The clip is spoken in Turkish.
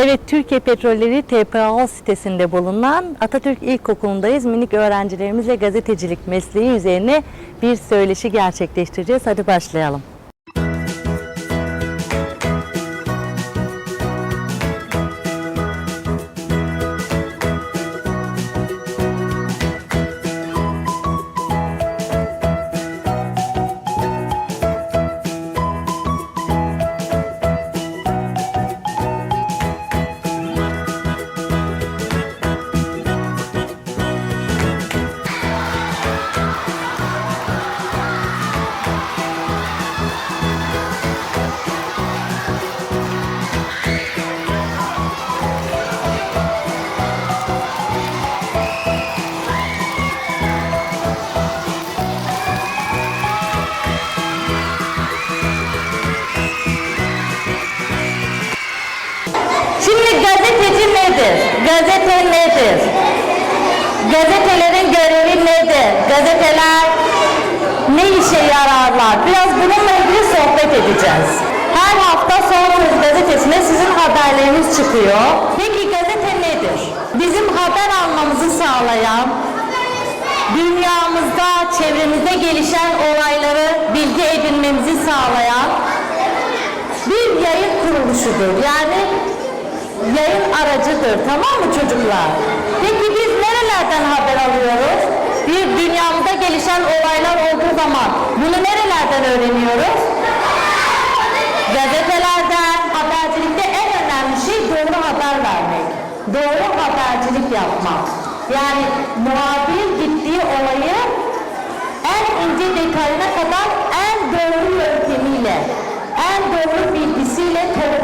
Evet, Türkiye Petrolleri TPA sitesinde bulunan Atatürk İlkokulu'ndayız. Minik öğrencilerimizle gazetecilik mesleği üzerine bir söyleşi gerçekleştireceğiz. Hadi başlayalım. Gazeteci nedir? Gazete nedir? Gazetelerin görevi nedir? Gazeteler ne işe yararlar? Biraz bununla ilgili sohbet edeceğiz. Her hafta Son Söz gazetesine sizin haberleriniz çıkıyor. Peki gazete nedir? Bizim haber almamızı sağlayan, dünyamızda, çevremizde gelişen olayları bilgi edinmemizi sağlayan bir yayın kuruluşudur. Yani yayın aracıdır. Tamam mı çocuklar? Peki biz nerelerden haber alıyoruz? Bir dünyamızda gelişen olaylar olduğu zaman bunu nerelerden öğreniyoruz? Gazetelerden, habercilikte en önemli şey doğru haber vermek. Doğru habercilik yapmak. Yani muhabir gittiği olayı en ince detayına kadar en doğru yöntemiyle, en doğru bilgisiyle haberde